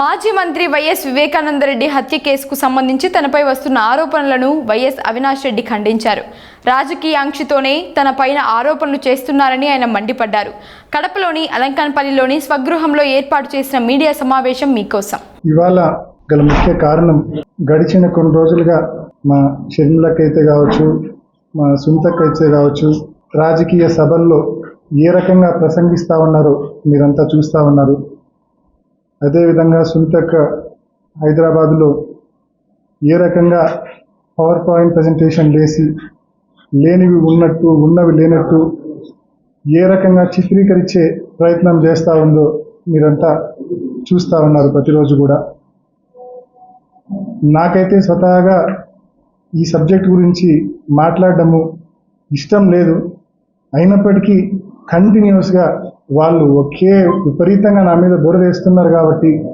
మాజీ మంత్రి వైఎస్ వివేకానందరెడ్డి హత్య కేసుకు సంబంధించి తనపై వస్తున్న ఆరోపణలను వైఎస్ అవినాష్ రెడ్డి ఖండించారు. రాజకీయ ఆంక్షతోనే తన పైన ఆరోపణలు చేస్తున్నారని ఆయన మండిపడ్డారు. కడపలోని అలంకాన్పల్లిలోని స్వగృహంలో ఏర్పాటు చేసిన మీడియా సమావేశం మీకోసం. ఇవాళ గల ముఖ్య కారణం గడిచిన కొన్ని రోజులుగా మా షర్మిలకైతే కావచ్చు మా సునీతకైతే కావచ్చు రాజకీయ సభల్లో ఏ రకంగా ప్రసంగిస్తూ ఉన్నారో మీరంతా చూస్తూ ఉన్నారు. అదేవిధంగా సునీతక్క హైదరాబాదులో ఏ రకంగా పవర్ పాయింట్ ప్రజెంటేషన్ లేసి లేనివి ఉన్నట్టు ఉన్నవి లేనట్టు ఏ రకంగా చిత్రీకరించే ప్రయత్నం చేస్తూ ఉందో మీరంతా చూస్తూ ఉన్నారు ప్రతిరోజు కూడా. నాకైతే స్వతహాగా ఈ సబ్జెక్ట్ గురించి మాట్లాడడము ఇష్టం లేదు. అయినప్పటికీ కంటిన్యూస్గా వాళ్ళు ఒకే విపరీతంగా నా మీద బురద వేస్తున్నారు కాబట్టి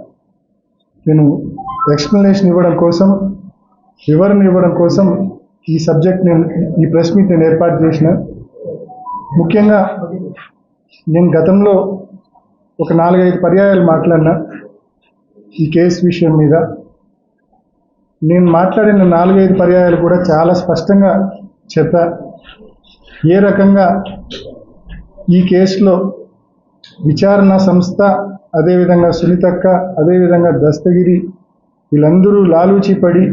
నేను ఎక్స్ప్లెనేషన్ ఇవ్వడం కోసం వివరణ ఇవ్వడం కోసం ఈ సబ్జెక్ట్ నేను ఈ ప్రెస్ మీట్ నేను ఏర్పాటు చేసిన. ముఖ్యంగా నేను గతంలో ఒక నాలుగైదు పర్యాయాలు మాట్లాడినా ఈ కేసు విషయం మీద. నేను మాట్లాడిన నాలుగైదు పర్యాయాలు కూడా చాలా స్పష్టంగా చెప్పా. ఏ రకంగా ఈ కేసులో విచారణ సంస్థ అదేవిధంగా సునీతక్క అదేవిధంగా దస్తగిరి వీళ్ళందరూ లాలూచి పడి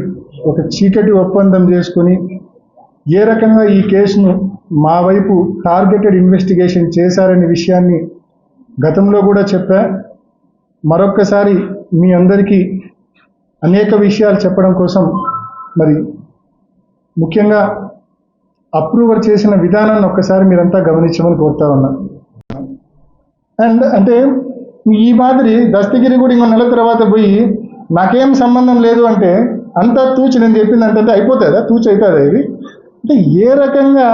ఒక చీకటి ఒప్పందం చేసుకుని ఏ రకంగా ఈ కేసును మా వైపు టార్గెటెడ్ ఇన్వెస్టిగేషన్ చేశారనే విషయాన్ని గతంలో కూడా చెప్పా. మరొక్కసారి మీ అందరికీ అనేక విషయాలు చెప్పడం కోసం మరి ముఖ్యంగా అప్రూవర్ చేసిన విధానాన్ని ఒక్కసారి మీరంతా గమనించమని కోరుతా ఉన్నాను అండ్ అంటే ఈ మాదిరి దస్తగిరి కూడా ఇంకో నెల తర్వాత పోయి నాకేం సంబంధం లేదు అంటే అంతా తూచి నేను చెప్పింది అంటే అయిపోతుందా? తూచి అవుతుందా ఇది? అంటే ఏ రకంగా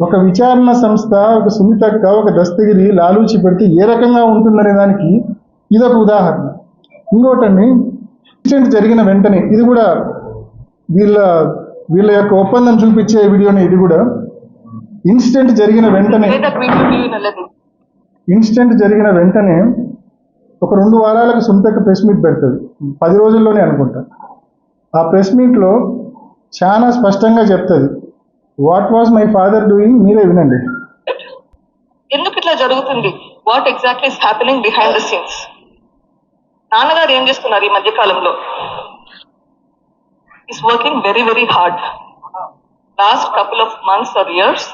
ఒక విచారణ సంస్థ ఒక సునీతక్క ఒక దస్తగిరి లాలూచి పెడితే ఏ రకంగా ఉంటుందనే దానికి ఇదొక ఉదాహరణ. ఇంకోటండి ఇన్సిడెంట్ జరిగిన వెంటనే ఇది కూడా వీళ్ళ వీళ్ళ యొక్క ఒప్పందం చూపించే వీడియోని ఇది కూడా. ఇన్సిడెంట్ జరిగిన వెంటనే ఇన్సిడెంట్ జరిగిన వెంటనే ఒక రెండు వారాలకు సొంతకు ప్రెస్ మీట్ పెడుతుంది. పది రోజుల్లోనే అనుకుంటా. ఆ ప్రెస్ మీట్లో చాలా స్పష్టంగా చెప్తుంది what was my father doing మీరే వినండి. ఎందుకు ఇట్లా జరుగుతుంది? What exactly is happening behind the scenes నాన్నగారు ఏం చేస్తున్నారు ఈ మధ్య కాలంలో? Is working very very hard last couple of months or years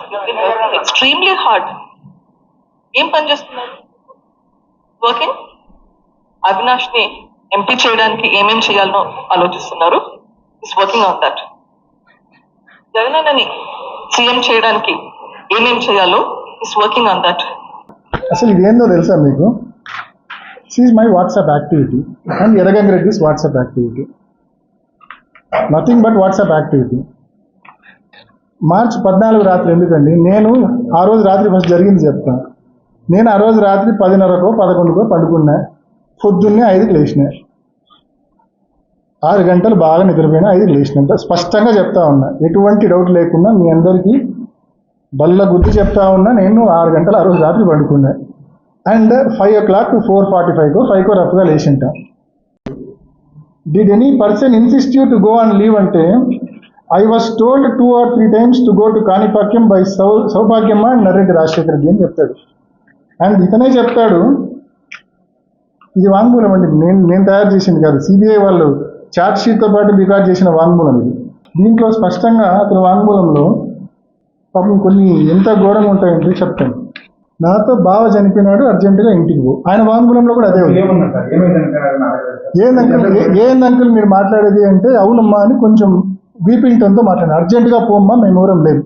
extremely hard ఏం పని చేస్తున్నారు? వర్కింగ్ అవినాష్ని ఎంపీ చేయడానికి ఏమేం చేయాలనో ఆలోచిస్తున్నారు? ఇస్ వర్కింగ్ ఆన్ దట్ జగనన్నని సీఎం చేయడానికి ఏమేం చేయాలో ఇస్ వర్కింగ్ ఆన్ దట్ అసలు ఇదేందో తెలుసా మీకు? Sees my WhatsApp activity and Erragang Reddy's WhatsApp activity nothing but WhatsApp activity March పద్నాలుగు రాత్రి ఎందుకండి? నేను ఆ రోజు రాత్రి ఫస్ట్ జరిగింది చెప్తాను నేను ఆ రోజు రాత్రి పదిన్నరకో పదకొండుకో పడుకున్నా. పొద్దున్నే ఐదుకి లేచిన. ఆరు గంటలు బాగా నిద్రపోయినా ఐదుకి లేచినంత స్పష్టంగా చెప్తా ఉన్నా. ఎటువంటి డౌట్ లేకుండా మీ అందరికీ బల్ల గుర్తు చెప్తా ఉన్నా. నేను ఆరు గంటలు ఆ రోజు రాత్రి పడుకున్నా. And five o'clock to four forty ఫైవ్కో ఫైవ్కో రఫ్గా లేచింటా. Did any person insist you to go and leave అంటే I was told two or three times to go to Kanipakam by సౌ సౌభాగ్యమ్మ అండ్ నరెడ్డి రాజశేఖర్ రెడ్డి అని చెప్తాడు. అండ్ ఇతనే చెప్తాడు ఇది వాంగ్మూలం అండి. నేను నేను తయారు చేసింది కాదు. సిబిఐ వాళ్ళు ఛార్జ్ షీట్తో పాటు రికార్డ్ చేసిన వాంగ్మూలం ఇది. దీంట్లో స్పష్టంగా అతని వాంగ్మూలంలో పాపం కొన్ని ఎంత ఘోరంగా ఉంటాయంటే చెప్తాను. నాతో బావ చనిపోయినాడు అర్జెంటుగా ఇంటికి పో. ఆయన వాంగ్మూలంలో కూడా అదే ఉంది. ఏమన్నా సార్ ఏమైందంటారు నాకు తెలియదు. ఏంది అంకుల్ ఏ- ఏంది అంకుల్? మీరు మాట్లాడేది అంటే అవునమ్మా అని కొంచెం వీపింగ్ టోన్తో మాట్లాడాను అర్జెంటుగా పోమ్మా మేము ఎవరం లేదు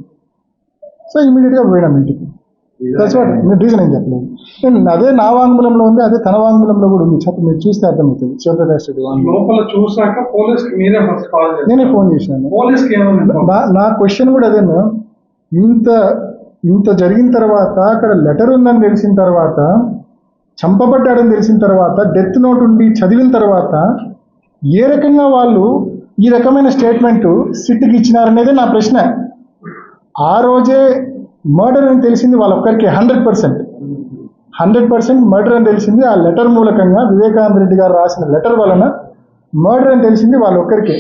సో ఇమీడియట్గా పోయినాం ఇంటికి. దట్స్ వాట్ మీరు రీజన్ ఏం చెప్పలేదు నేను అదే నా వాంగ్మూలంలో ఉంది అదే తన వాంగ్మూలంలో కూడా ఉంది. చెప్ప మీరు చూస్తే అర్థమవుతుంది. శివప్రకాష్ రెడ్డి లోపల చూసాక మీరే కాల్ నేనే ఫోన్ ఏమైంది నా నా క్వశ్చన్ కూడా అదేనా. ఇంత ఇంత జరిగిన తర్వాత అక్కడ లెటర్ ఉందని తెలిసిన తర్వాత చంపబడ్డాడని తెలిసిన తర్వాత డెత్ నోట్ ఉండి చదివిన తర్వాత ఏ రకంగా వాళ్ళు ఈ రకమైన స్టేట్మెంట్ సిట్కి ఇచ్చినారనేదే నా ప్రశ్న. ఆ రోజే మర్డర్ అని తెలిసింది వాళ్ళొక్కరికి hundred percent. Hundred percent murder అని తెలిసింది. ఆ లెటర్ మూలకంగా వివేకానంద రెడ్డి గారు రాసిన లెటర్ వలన మర్డర్ అని తెలిసింది వాళ్ళొక్కరికి.